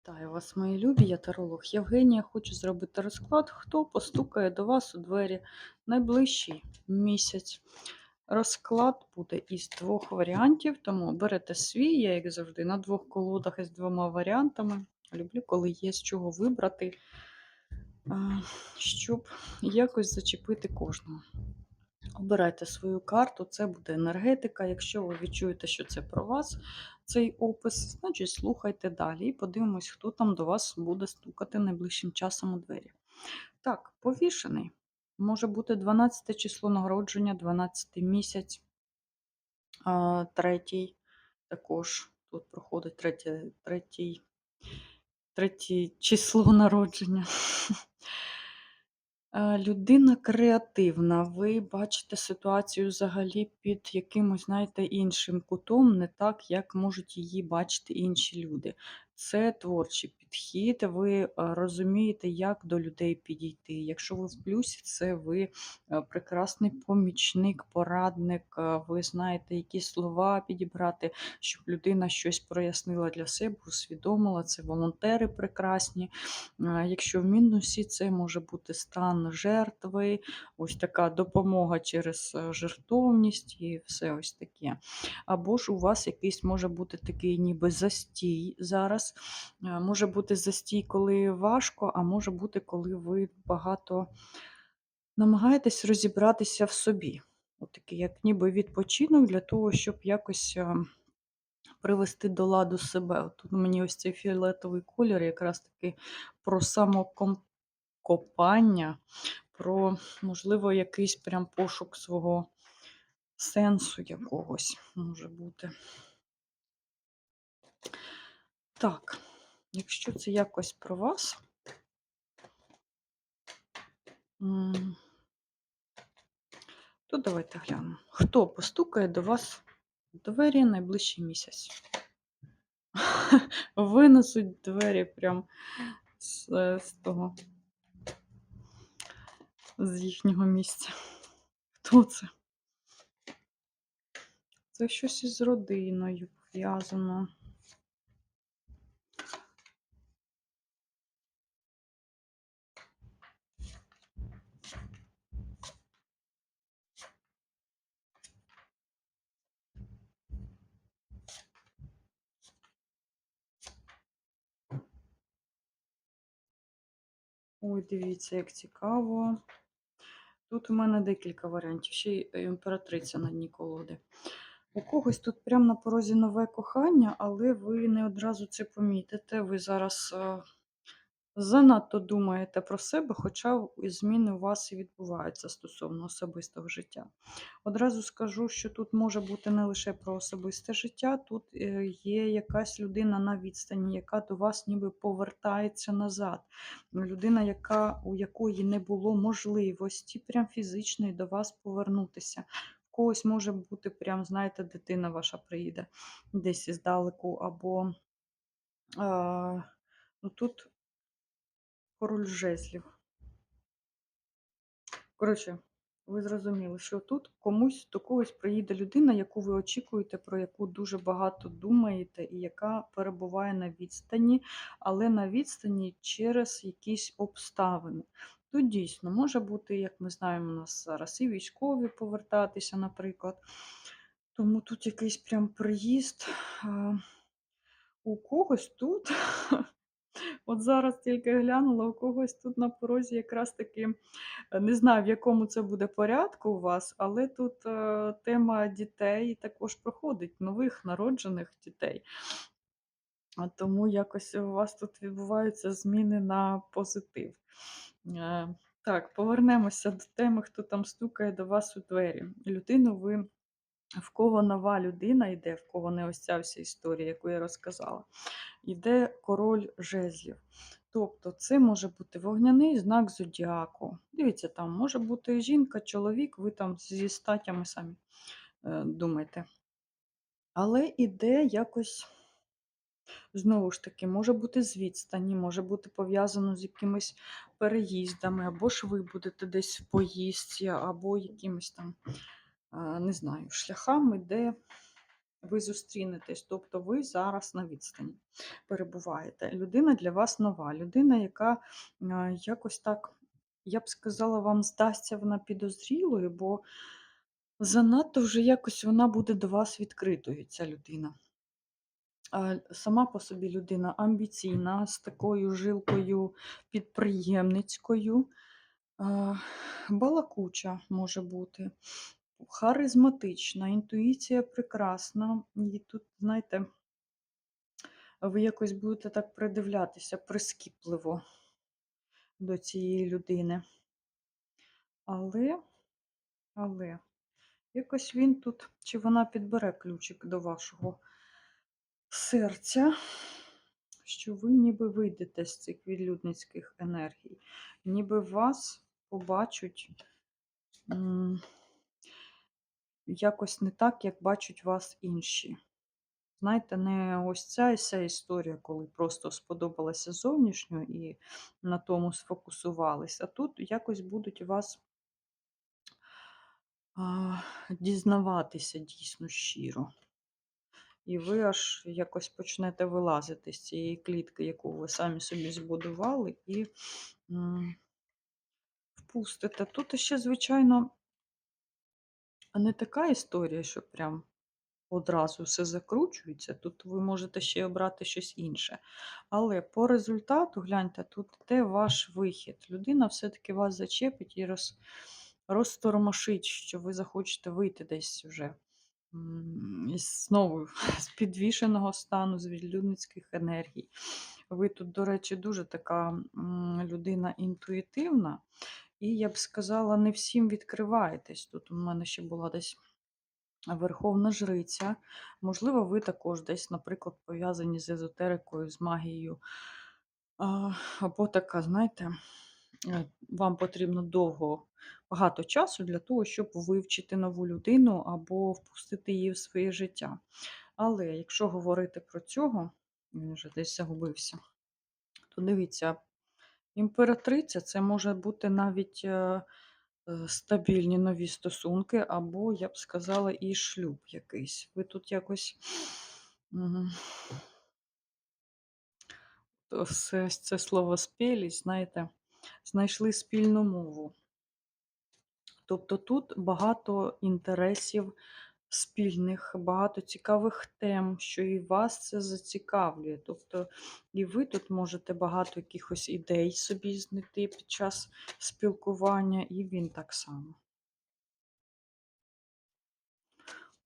Вітаю вас, мої любі, я таролог Євгенія. Хочу зробити розклад, хто постукає до вас у двері найближчий місяць. Розклад буде із двох варіантів, тому берете свій, я, як завжди, на двох колодах із двома варіантами. Люблю, коли є з чого вибрати, щоб якось зачепити кожного. Обирайте свою карту, це буде енергетика. Якщо ви відчуєте, що це про вас, цей опис, значить слухайте далі і подивимось, хто там до вас буде стукати найближчим часом у двері. Так, повішений. Може бути 12 число народження, 12 місяць, третій. Також тут проходить третє, третій, третє число народження. Е, Людина креативна. Ви бачите ситуацію взагалі під якимось, знаєте, іншим кутом, не так, як можуть її бачити інші люди. Це творчий підхід, ви розумієте, як до людей підійти. Якщо ви в плюсі, це ви прекрасний помічник, порадник, ви знаєте, які слова підібрати, щоб людина щось прояснила для себе, усвідомила. Це волонтери прекрасні. Якщо в мінусі, це може бути стан жертви, ось така допомога через жертовність і все ось таке. Або ж у вас якийсь може бути такий ніби застій зараз. Може бути застій, коли важко, а може бути, коли ви багато намагаєтесь розібратися в собі. От такий, як ніби відпочинок для того, щоб якось. е, Привести до ладу себе. От Тут мені ось цей фіолетовий колір якраз таки про самокопання, про, можливо, якийсь прям пошук свого сенсу якогось може бути. Так, якщо це якось про вас, то давайте глянемо. Хто постукає до вас в двері найближчий місяць? Винесуть двері прям з, е, з того, з їхнього місця. Хто це? Це щось із родиною пов'язано. Ой, дивіться, як цікаво. Тут у мене декілька варіантів, ще й е, імператриця на дні колоди. У когось тут прямо на порозі нове кохання, але ви не одразу це помітите. Ви зараз е, занадто думаєте про себе, хоча зміни у вас і відбуваються стосовно особистого життя. Одразу скажу, що тут може бути не лише про особисте життя, тут е, є якась людина на відстані, яка до вас ніби повертається назад. Людина, яка, у якої не було можливості прям фізичної до вас повернутися. Когось може бути, прям, знаєте, дитина ваша приїде десь іздалеку, або а, ну, тут король жезлів. Коротше, ви зрозуміли, що тут комусь до когось приїде людина, яку ви очікуєте, про яку дуже багато думаєте, і яка перебуває на відстані, але на відстані через якісь обставини. Тут дійсно може бути, як ми знаємо, у нас зараз і військові повертатися, наприклад. Тому тут якийсь прям приїзд. У когось тут От зараз тільки глянула, у когось тут на порозі якраз таки, е, не знаю, в якому це буде порядку у вас, але тут е, тема дітей також проходить, нових народжених дітей. Тому якось у вас тут відбуваються зміни на позитив. Е, Так, повернемося до теми, хто там стукає до вас у двері. Людину ви. В кого нова людина йде, в кого не ось ця вся історія, яку я розказала, йде король жезлів. Тобто це може бути вогняний знак зодіаку. Дивіться, там може бути жінка, чоловік, ви там зі статями самі е, думаєте. Але іде якось, знову ж таки, може бути з відстані, може бути пов'язано з якимись переїздами, або ж ви будете десь в поїздці, або якимось там, е, не знаю, шляхами, де ви зустрінетесь, тобто ви зараз на відстані перебуваєте. Людина для вас нова, людина, яка е, якось так, я б сказала, вам здасться вона підозрілою, бо занадто вже якось вона буде до вас відкритою, ця людина. Сама по собі людина амбіційна, з такою жилкою підприємницькою, балакуча може бути, харизматична, інтуїція прекрасна. І тут, знаєте, ви якось будете так придивлятися прискіпливо до цієї людини. Але, але, якось він тут, чи вона підбере ключик до вашого серця, що ви ніби вийдете з цих відлюдницьких енергій, ніби вас побачать якось не так, як бачать вас інші. Знаєте, не ось ця і вся історія, коли просто сподобалася зовнішньо і на тому сфокусувались, а тут якось будуть вас а, дізнаватися дійсно щиро. І ви аж якось почнете вилазити з цієї клітки, яку ви самі собі збудували, і м, впустите. Тут ще, звичайно, не така історія, що прям одразу все закручується. Тут ви можете ще обрати щось інше. Але по результату, гляньте, тут де ваш вихід. Людина все-таки вас зачепить і роз, розтормошить, що ви захочете вийти десь вже знову з підвішеного стану, з відлюдницьких енергій. Ви тут, до речі, дуже така людина інтуїтивна, і я б сказала, не всім відкриваєтесь. Тут у мене ще була десь Верховна Жриця. Можливо, ви також десь, наприклад, пов'язані з езотерикою, з магією. Або така, знаєте, е, вам потрібно довго, багато часу для того, щоб вивчити нову людину або впустити її в своє життя. Але якщо говорити про цього, він вже десь загубився, то дивіться, імператриця це може бути навіть. е, е, Стабільні нові стосунки, або, я б сказала, і шлюб якийсь. Ви тут якось це, це слово спілість, знаєте, знайшли спільну мову. Тобто тут багато інтересів спільних, багато цікавих тем, що і вас це зацікавлює. Тобто, і ви тут можете багато якихось ідей собі знайти під час спілкування, і він так само.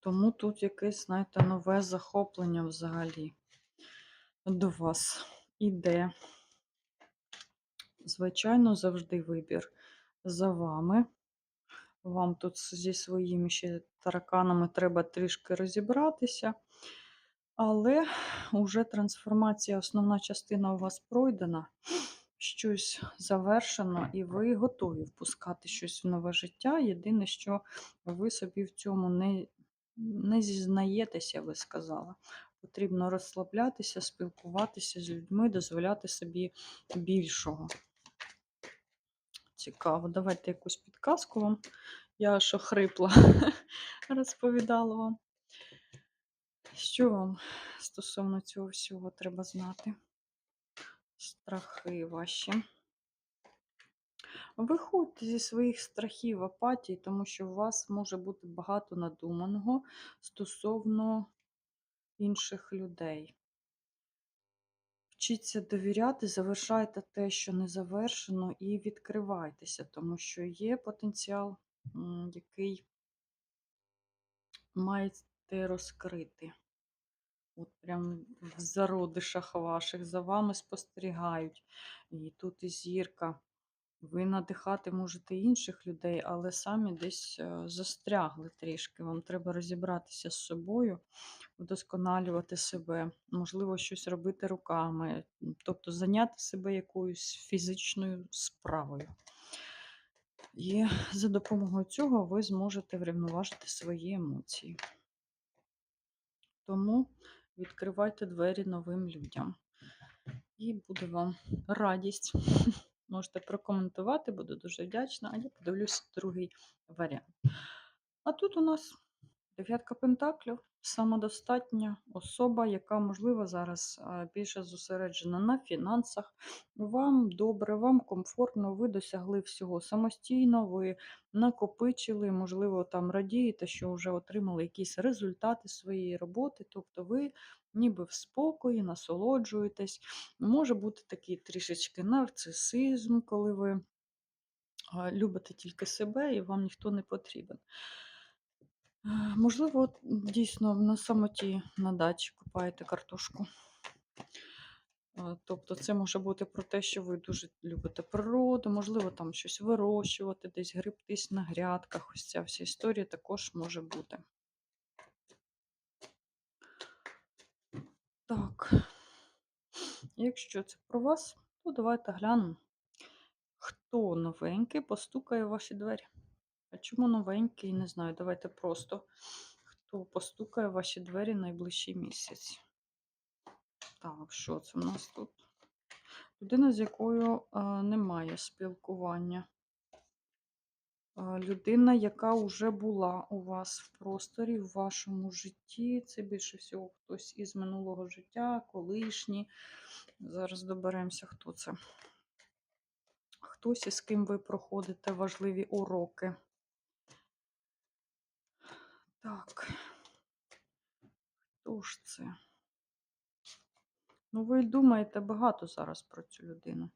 Тому тут якесь, знаєте, нове захоплення взагалі до вас іде. Звичайно, завжди вибір за вами. Вам тут зі своїми ще тараканами треба трішки розібратися. Але вже трансформація, основна частина у вас пройдена, щось завершено, і ви готові впускати щось в нове життя. Єдине, що ви собі в цьому не, не зізнаєтеся, я би сказала. Потрібно розслаблятися, спілкуватися з людьми, дозволяти собі більшого. Цікаво, давайте якусь підказку вам. Я що хрипла, розповідала вам. Що вам стосовно цього всього треба знати? Страхи ваші. Виходьте зі своїх страхів, апатії, тому що у вас може бути багато надуманого стосовно інших людей. Вчіться довіряти, завершайте те, що не завершено, і відкривайтеся, тому що є потенціал, який маєте розкрити. От прям в зародишах ваших за вами спостерігають. І тут і зірка. Ви надихати можете інших людей, але самі десь е, застрягли трішки. Вам треба розібратися з собою, вдосконалювати себе, можливо, щось робити руками, тобто зайняти себе якоюсь фізичною справою. І за допомогою цього ви зможете врівноважити свої емоції. Тому відкривайте двері новим людям. І буде вам радість. Можете прокоментувати, буду дуже вдячна, а я подивлюся другий варіант. А тут у нас Дев'ятка пентаклів самодостатня особа, яка, можливо, зараз більше зосереджена на фінансах. Вам добре, вам комфортно, ви досягли всього самостійно, ви накопичили, можливо, там радієте, що вже отримали якісь результати своєї роботи. Тобто ви ніби в спокої, насолоджуєтесь. Може бути такий трішечки нарцисизм, коли ви любите тільки себе і вам ніхто не потрібен. Можливо, от дійсно на самоті на дачі купаєте картошку. Тобто це може бути про те, що ви дуже любите природу, можливо, там щось вирощувати, десь грибтись на грядках. Ось ця вся історія також може бути. Так, якщо це про вас, то давайте глянемо, хто новенький постукає в ваші двері. А чому новенький? Не знаю. Давайте просто хто постукає в ваші двері найближчий місяць. Так, що це в нас тут? Людина, з якою е, немає спілкування. Е, людина, яка вже була у вас в просторі, в вашому житті. Це більше всього хтось із минулого життя, колишній. Зараз доберемося, хто це. Хтось, із ким ви проходите важливі уроки. Так. Хто ж це? Ну, ви думаєте багато зараз про цю людину.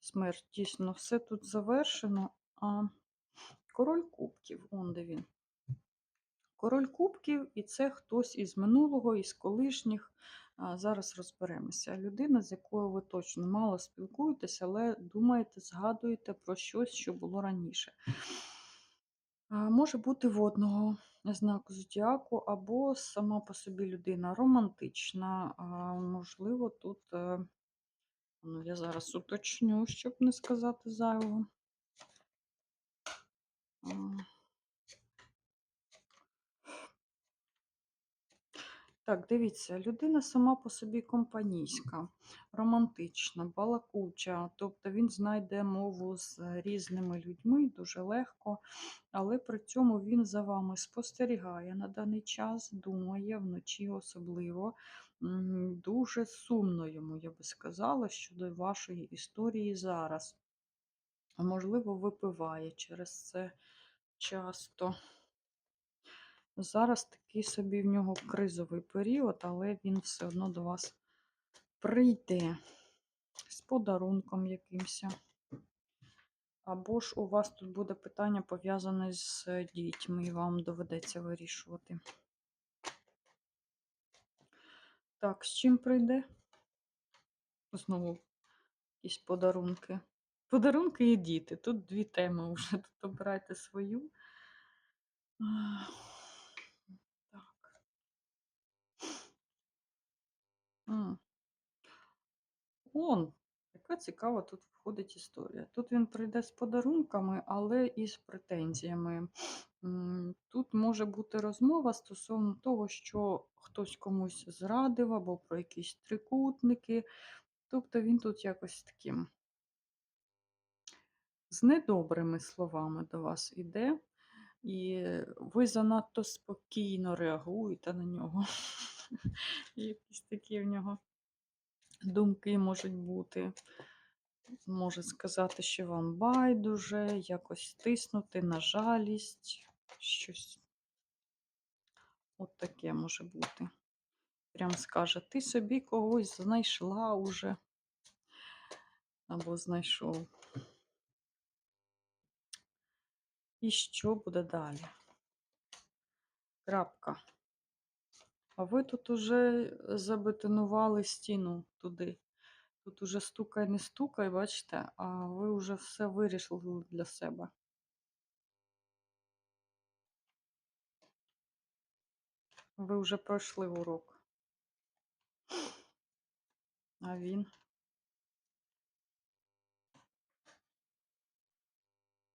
Смерть, дійсно, все тут завершено. А король кубків, он де він. Король кубків, і це хтось із минулого, із колишніх. Зараз розберемося. Людина, з якою ви точно мало спілкуєтесь, але думаєте, згадуєте про щось, що було раніше. Може бути водного знаку зодіаку, або сама по собі людина романтична. Можливо, тут, ну, я зараз уточню, щоб не сказати зайвого. Так, дивіться, людина сама по собі компанійська, романтична, балакуча, тобто він знайде мову з різними людьми дуже легко, але при цьому він за вами спостерігає на даний час, думає вночі особливо. Дуже сумно йому, я би сказала, щодо вашої історії зараз. Можливо, випиває через це часто. Зараз такий собі в нього кризовий період, але він все одно до вас прийде з подарунком якимось. Або ж у вас тут буде питання пов'язане з дітьми, і вам доведеться вирішувати. Так, з чим прийде? Знову якісь подарунки. Подарунки і діти. Тут дві теми вже. Тут обирайте свою. Ах, Так. Он, яка цікава тут входить історія. Тут він прийде з подарунками, але і з претензіями. Тут може бути розмова стосовно того, що хтось комусь зрадив або про якісь трикутники. Тобто він тут якось таким з недобрими словами до вас іде, і ви занадто спокійно реагуєте на нього. Якісь такі в нього думки можуть бути. Може сказати, що вам байдуже, якось тиснути на жалість, щось от таке може бути. Прям скаже, ти собі когось знайшла уже, або знайшов. І що буде далі? Крапка. А ви тут уже забетонували стіну туди. Тут уже стукай, не стукай, бачите, а ви вже все вирішили для себе. Ви вже пройшли урок. А він?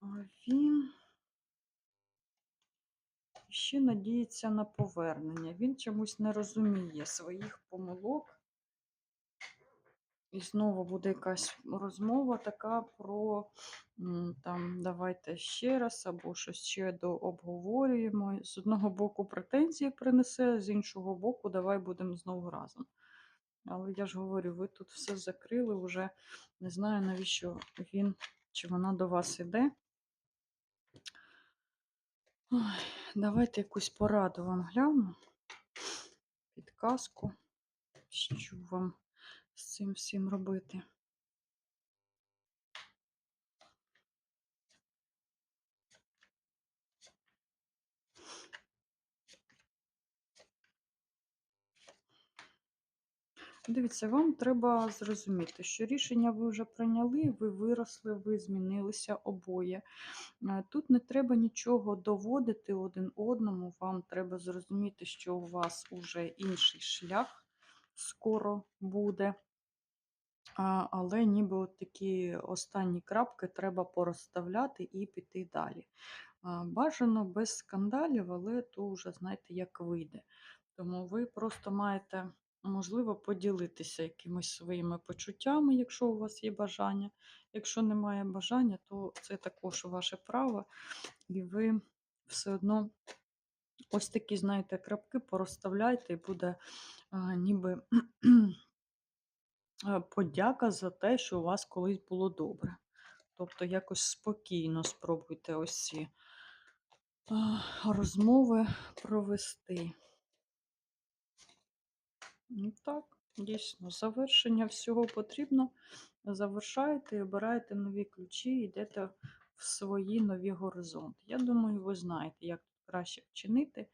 А він ще надіється на повернення. Він чомусь не розуміє своїх помилок І знову буде якась розмова така про там давайте ще раз, або щось ще дообговорюємо. З одного боку претензії принесе, з іншого боку, давай будемо знову разом. Але я ж говорю, ви тут все закрили, вже не знаю, навіщо він чи вона до вас іде. Ой, давайте якусь пораду вам гляну. Підказку, що вам з цим всім робити. Дивіться, вам треба зрозуміти, що рішення ви вже прийняли, ви виросли, ви змінилися обоє. Е, Тут не треба нічого доводити один одному. Вам треба зрозуміти, що у вас уже інший шлях скоро буде. Але ніби от такі останні крапки треба порозставляти і піти далі. Бажано без скандалів, але то вже знаєте, як вийде. Тому ви просто маєте, можливо, поділитися якимись своїми почуттями, якщо у вас є бажання. Якщо немає бажання, то це також ваше право, і ви все одно ось такі, знаєте, крапки порозставляйте, і буде а, ніби подяка за те, що у вас колись було добре. Тобто якось спокійно спробуйте ось ці розмови провести. Ну так, дійсно, завершення всього потрібно. Завершаєте обираєте нові ключі, йдете в свої нові горизонти. Я думаю, ви знаєте, як краще вчинити,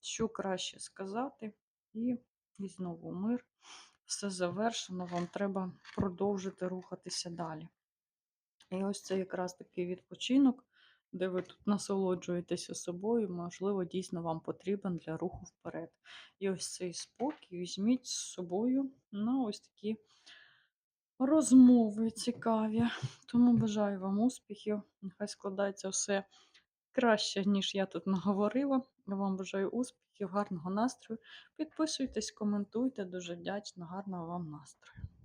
що краще сказати, і, і знову мир. Все завершено, вам треба продовжити рухатися далі. І ось це якраз такий відпочинок, де ви тут насолоджуєтеся собою, можливо, дійсно вам потрібен для руху вперед. І ось цей спокій візьміть з собою на ось такі розмови цікаві. Тому бажаю вам успіхів. Нехай складається все краще, ніж я тут наговорила. Вам бажаю успіхів, гарного настрою. Підписуйтесь, коментуйте, дуже вдячна, гарного вам настрою.